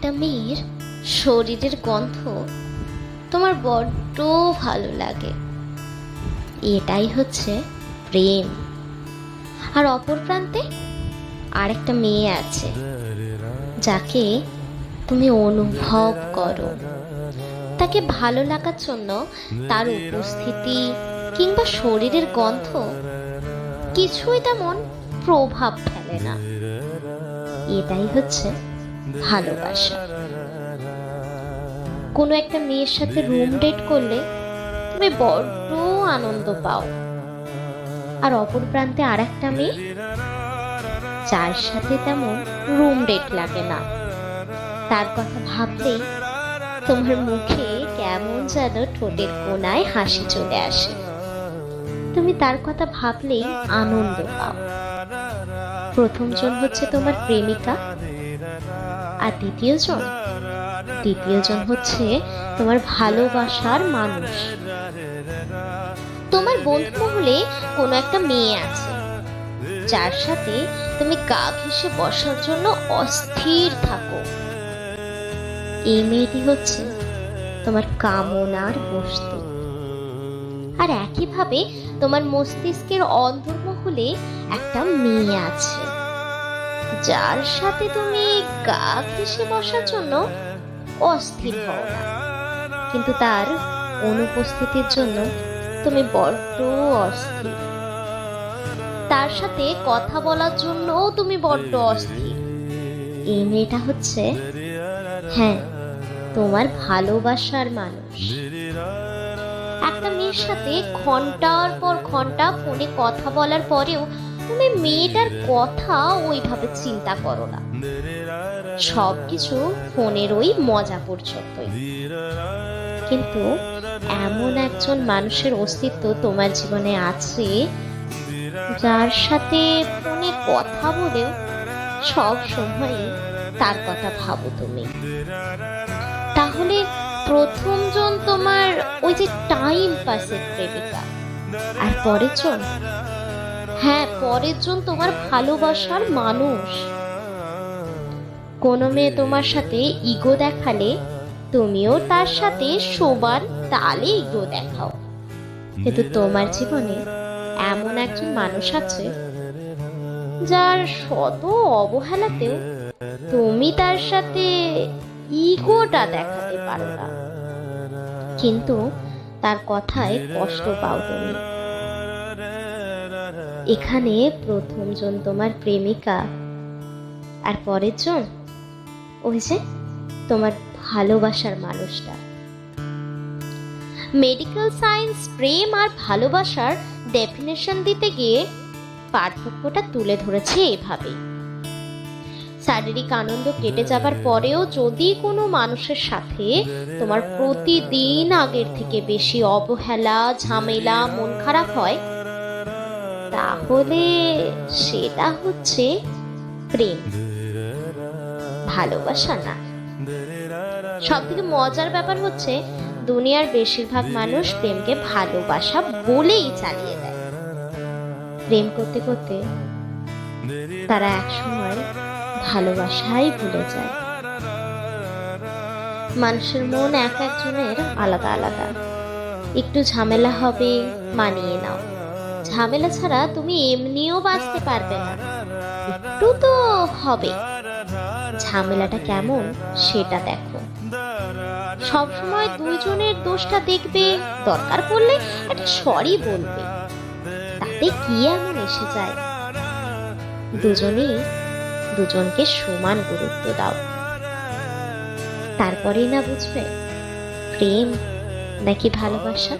একটা মেয়ের শরীরের গন্ধ তোমার বড্ড ভালো লাগে। এটাই হচ্ছে প্রেম। আর অপর প্রান্তে আরেকটা মেয়ে আছে, যাকে তুমি অনুভব করো। তাকে ভালো লাগার জন্য তার উপস্থিতি কিংবা শরীরের গন্ধ কিছুই তেমন প্রভাব ফেলে না। এটাই হচ্ছে ভালোবাসা। কোনো একটা মেয়ের সাথে রুম ডেট করলে তুমি বড্ড আনন্দ পাও। আর অপর প্রান্তে আর একটা মেয়ে, যার সাথে তেমন রুম ডেট লাগে না। তার কথা ভাবলেই তোমার মুখে কেমন যেন ঠোঁটের কোনায় হাসি চলে আসে। তুমি তার কথা ভাবলেই আনন্দ পাও। প্রথমজন হচ্ছে তোমার প্রেমিকা আর দ্বিতীয়জন দ্বিতীয়জন হচ্ছে তোমার ভালোবাসার মানুষ। তোমার বন্ধু মহলে কোনো একটা মেয়ে আছে, যার সাথে তুমি গা ঘেসে বসার জন্য অস্থির থাকো। এই মেয়েটি হচ্ছে তোমার কামনার বস্তু। আর একইভাবে তোমার মস্তিষ্কের অন্তর্মহলে একটা মেয়ে আছে যার সাথে তুমি গা ঘেসে বসার জন্য অস্থির হও না। কিন্তু তার অনুপস্থিতির জন্য তুমি বড্ড অস্থির। তার সাথে কথা বলার জন্যও তুমি বড্ড অস্থির। এই মেয়েটা হচ্ছে হ্যাঁ তোমার ভালোবাসার মানুষ। একটা মেয়ের সাথে ঘণ্টার পর ঘণ্টা ফোনে কথা বলার পরেও তুমি মেয়েটার কথা ওইভাবে চিন্তা করো না। সবকিছু ফোনের ওই মজা পর্যন্তই। কিন্তু এমন একজন মানুষের অস্তিত্ব তোমার জীবনে আছে, যার সাথে ফোনে কথা বলেও সব সময়ই তার কথা ভাবো তুমি। তাহলে প্রথমজন তোমার ওই যে টাইম পাসের প্রেমিকা, আর পরের জন হ্যাঁ পরের জন তোমার ভালোবাসার মানুষ। কোনো মেয়ে তোমার সাথে ইগো দেখালে, তুমিও তার সাথে সবার তালে ইগো দেখাও। কিন্তু তোমার জীবনে এমন একজন মানুষ আছে, যার শত অবহেলাতেও তুমি তার সাথে ইগোটা দেখাতে পারো না। কিন্তু তার কথায় কষ্ট পাও তুমি। এখানে প্রথমজন তোমার প্রেমিকা। আর পরের জন ওই যে তোমার ভালোবাসার মানুষটা। মেডিকেল সায়েন্স প্রেম আর ভালোবাসার ডেফিনেশন দিতে গিয়ে পার্থক্যটা তুলে ধরেছে এভাবেই শারীরিক আনন্দ কেটে যাবার পরেও যদি কোনো মানুষের সাথে তোমার প্রতিদিন আগের থেকে বেশি অবহেলা, ঝামেলা, মন খারাপ হয় তাহলে সেটা হচ্ছে প্রেম। ভালোবাসা না। সব থেকে মজার ব্যাপার হচ্ছে, দুনিয়ার বেশিরভাগ মানুষ প্রেমকে ভালোবাসা বলেই চালিয়ে দেয়। প্রেম করতে করতে তারা একসময় ভালোবাসাই ভুলে যায়। মানুষের মন এক একজনের আলাদা আলাদা। একটু ঝামেলা হবে, মানিয়ে নাও। ঝামেলা ছাড়া তুমি এমনিও বাঁচতে পারবে না। একটু তো হবে। ঝামেলাটা কেমন সেটা দেখো। সবসময় দুইজনের দোষটা দেখবে, দরকার পড়লে একটা সরি বলবে। তাতে কি এমন এসে যায়? দুজনেই দুজনকে সমান গুরুত্ব দাও। তারপরেই না বুঝবে? প্রেম নাকি ভালোবাসা?